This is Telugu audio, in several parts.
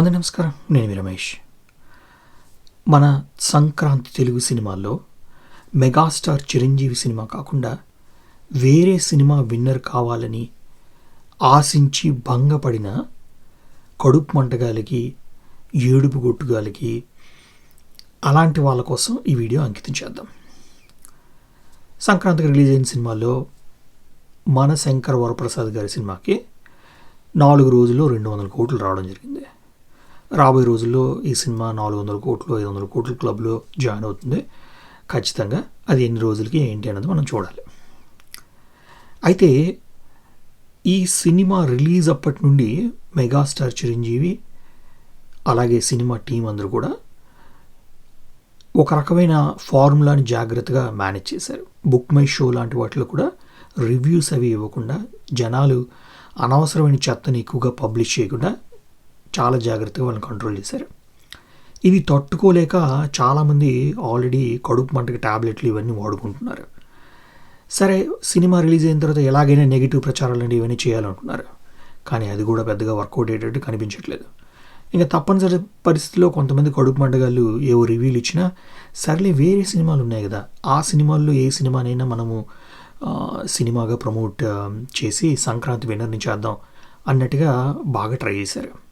అందరి నమస్కారం. నేను మీ రమేష్. మన సంక్రాంతి తెలుగు సినిమాల్లో మెగాస్టార్ చిరంజీవి సినిమా కాకుండా వేరే సినిమా విన్నర్ కావాలని ఆశించి భంగపడిన కడుపు మంటగాలికి ఏడుపు గొట్టుగాలికి అలాంటి వాళ్ళ కోసం ఈ వీడియో అంకితం చేద్దాం. సంక్రాంతికి రిలీజ్ అయిన సినిమాలో మన శంకర్ వరప్రసాద్ గారి సినిమాకి నాలుగు రోజుల్లో రెండు వందల కోట్లు రావడం జరిగింది. రాబోయే రోజుల్లో ఈ సినిమా నాలుగు వందల కోట్లు ఐదు వందల కోట్ల క్లబ్లో జాయిన్ అవుతుంది. ఖచ్చితంగా అది ఎన్ని రోజులకి ఏంటి అన్నది మనం చూడాలి. అయితే ఈ సినిమా రిలీజ్ అప్పటి నుండి మెగాస్టార్ చిరంజీవి అలాగే సినిమా టీం అందరూ కూడా ఒక రకమైన ఫార్ములాని జాగ్రత్తగా మేనేజ్ చేశారు. బుక్ మై షో లాంటి వాటిలో కూడా రివ్యూస్ అవి ఇవ్వకుండా జనాలు అనవసరమైన చెత్తని ఎక్కువగా పబ్లిష్ చేయకుండా చాలా జాగ్రత్తగా వాళ్ళని కంట్రోల్ చేశారు. ఇవి తట్టుకోలేక చాలామంది ఆల్రెడీ కడుపు మంటకి ట్యాబ్లెట్లు ఇవన్నీ వాడుకుంటున్నారు. సరే సినిమా రిలీజ్ అయిన తర్వాత ఎలాగైనా నెగిటివ్ ప్రచారాలు అంటే ఇవన్నీ చేయాలనుకున్నారు. కానీ అది కూడా పెద్దగా వర్కౌట్ అయ్యేటట్టు కనిపించట్లేదు. ఇంకా తప్పనిసరి పరిస్థితిలో కొంతమంది కడుపు మంటగాళ్ళు ఏవో రివ్యూలు ఇచ్చినా సర్లే వేరే సినిమాలు ఉన్నాయి కదా ఆ సినిమాల్లో ఏ సినిమానైనా మనము సినిమాగా ప్రమోట్ చేసి సంక్రాంతి విన్నర్ని చేద్దాం అన్నట్టుగా బాగా ట్రై చేశారు.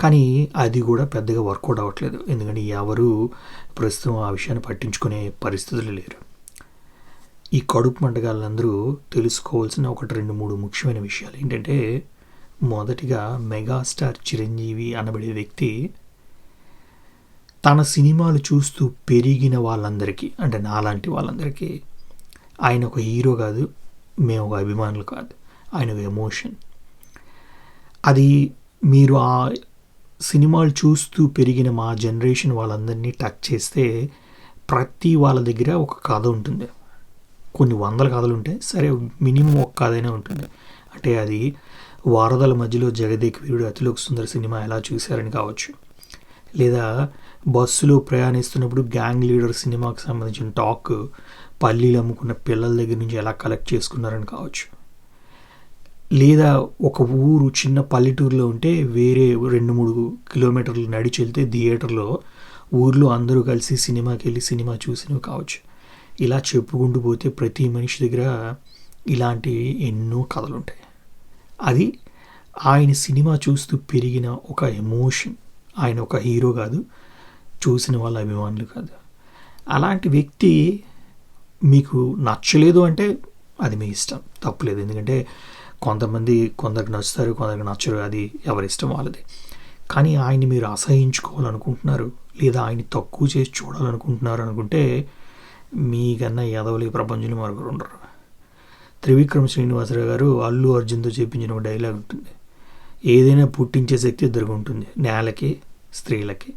కానీ అది కూడా పెద్దగా వర్కౌట్ అవ్వట్లేదు. ఎందుకంటే ఎవరు ప్రస్తుతం ఆ విషయాన్ని పట్టించుకునే పరిస్థితులు లేరు. ఈ కడుపు మంటగాళ్ళందరూ తెలుసుకోవాల్సిన ఒకటి రెండు మూడు ముఖ్యమైన విషయాలు ఏంటంటే మొదటిగా మెగాస్టార్ చిరంజీవి అనబడే వ్యక్తి తన సినిమాలు చూస్తూ పెరిగిన వాళ్ళందరికీ అంటే నాలాంటి వాళ్ళందరికీ ఆయన ఒక హీరో కాదు మేము ఒక అభిమానులు కాదు ఆయన ఒక ఎమోషన్. అది మీరు ఆ సినిమాలు చూస్తూ పెరిగిన మా జనరేషన్ వాళ్ళందరినీ టచ్ చేస్తే ప్రతి వాళ్ళ దగ్గర ఒక కథ ఉంటుంది. కొన్ని వందల కథలు ఉంటాయి. సరే మినిమం ఒక కథైనా ఉంటుంది. అంటే అది వారధల మధ్యలో జగదేక్ వీరుడు అతిలోక సుందర సినిమా ఎలా చూశారని కావచ్చు. లేదా బస్సులో ప్రయాణిస్తున్నప్పుడు గ్యాంగ్ లీడర్ సినిమాకి సంబంధించిన టాక్ పల్లీలు అమ్ముకున్న పిల్లల దగ్గర నుంచి ఎలా కలెక్ట్ చేసుకున్నారని కావచ్చు. లేదా ఒక ఊరు చిన్న పల్లెటూరులో ఉంటే వేరే రెండు మూడు కిలోమీటర్లు నడిచి వెళ్తే థియేటర్లో ఊర్లో అందరూ కలిసి సినిమాకి వెళ్ళి సినిమా చూసినవి కావచ్చు. ఇలా చెప్పుకుంటూ పోతే ప్రతి మనిషి దగ్గర ఇలాంటి ఎన్నో కథలు ఉంటాయి అది ఆయన సినిమా చూస్తూ పెరిగిన ఒక ఎమోషన్. ఆయన ఒక హీరో కాదు చూసిన వాళ్ళ అభిమానులు కాదు. అలాంటి వ్యక్తి మీకు నచ్చలేదు అంటే అది మీ ఇష్టం. తప్పులేదు. ఎందుకంటే కొంతమంది కొందరికి నచ్చుతారు కొందరికి నచ్చరు అది ఎవరి ఇష్టం వాళ్ళది. కానీ ఆయన్ని మీరు అసహించుకోవాలనుకుంటున్నారు లేదా ఆయన్ని తక్కువ చేసి చూడాలనుకుంటున్నారు అనుకుంటే మీకన్నా ఎదవలు ఈ ప్రపంచంలో మరొకరు ఉండరు. త్రివిక్రమ్ శ్రీనివాసరావు గారు అల్లు అర్జున్తో చెప్పించిన ఒక డైలాగ్ ఉంటుంది. ఏదైనా పుట్టించే శక్తి ఇద్దరికి ఉంటుంది నేలకి స్త్రీలకి.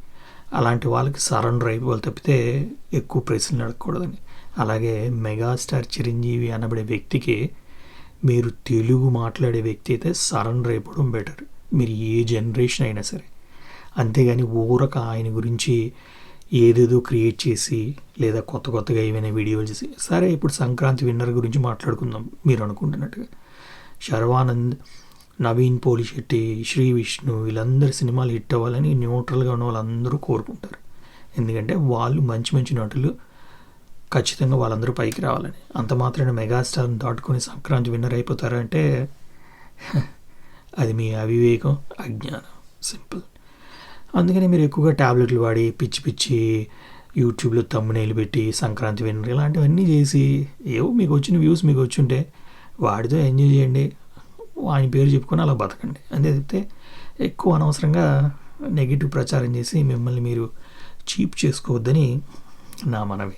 అలాంటి వాళ్ళకి సరెండర్ అయిపోవాలి తప్పితే ఎక్కువ ప్రశ్నలు అడగకూడదని. అలాగే మెగాస్టార్ చిరంజీవి అనబడే వ్యక్తికి మీరు తెలుగు మాట్లాడే వ్యక్తి అయితే సరెండర్ అయిపోవడం బెటర్ మీరు ఏ జనరేషన్ అయినా సరే. అంతేగాని ఊరక ఆయన గురించి ఏదేదో క్రియేట్ చేసి లేదా కొత్త కొత్తగా ఏమైనా వీడియోలు చేసి సరే ఇప్పుడు సంక్రాంతి విన్నర్ గురించి మాట్లాడుకుందాం మీరు అనుకుంటున్నట్టుగా. శర్వానంద్ నవీన్ పోలిశెట్టి శ్రీ విష్ణు వీళ్ళందరి సినిమాలు హిట్ అవ్వాలని న్యూట్రల్గా ఉన్న వాళ్ళందరూ కోరుకుంటారు. ఎందుకంటే వాళ్ళు మంచి మంచి నటులు ఖచ్చితంగా వాళ్ళందరూ పైకి రావాలని. అంత మాత్రమే మెగాస్టార్ని దాటుకొని సంక్రాంతి విన్నర్ అయిపోతారంటే అది మీ అవివేకం అజ్ఞానం. సింపుల్. అందుకని మీరు ఎక్కువగా ట్యాబ్లెట్లు వాడి పిచ్చి పిచ్చి యూట్యూబ్లో తమ్మునేలు పెట్టి సంక్రాంతి విన్నర్ ఇలాంటివన్నీ చేసి ఏవో మీకు వచ్చిన వ్యూస్ మీకు వచ్చుంటే వాడితో ఎంజాయ్ చేయండి. ఆయన పేరు చెప్పుకొని అలా బతకండి. అంతే చెప్తే ఎక్కువ అనవసరంగా నెగిటివ్ ప్రచారం చేసి మిమ్మల్ని మీరు చీప్ చేసుకోవద్దని నా మనవి.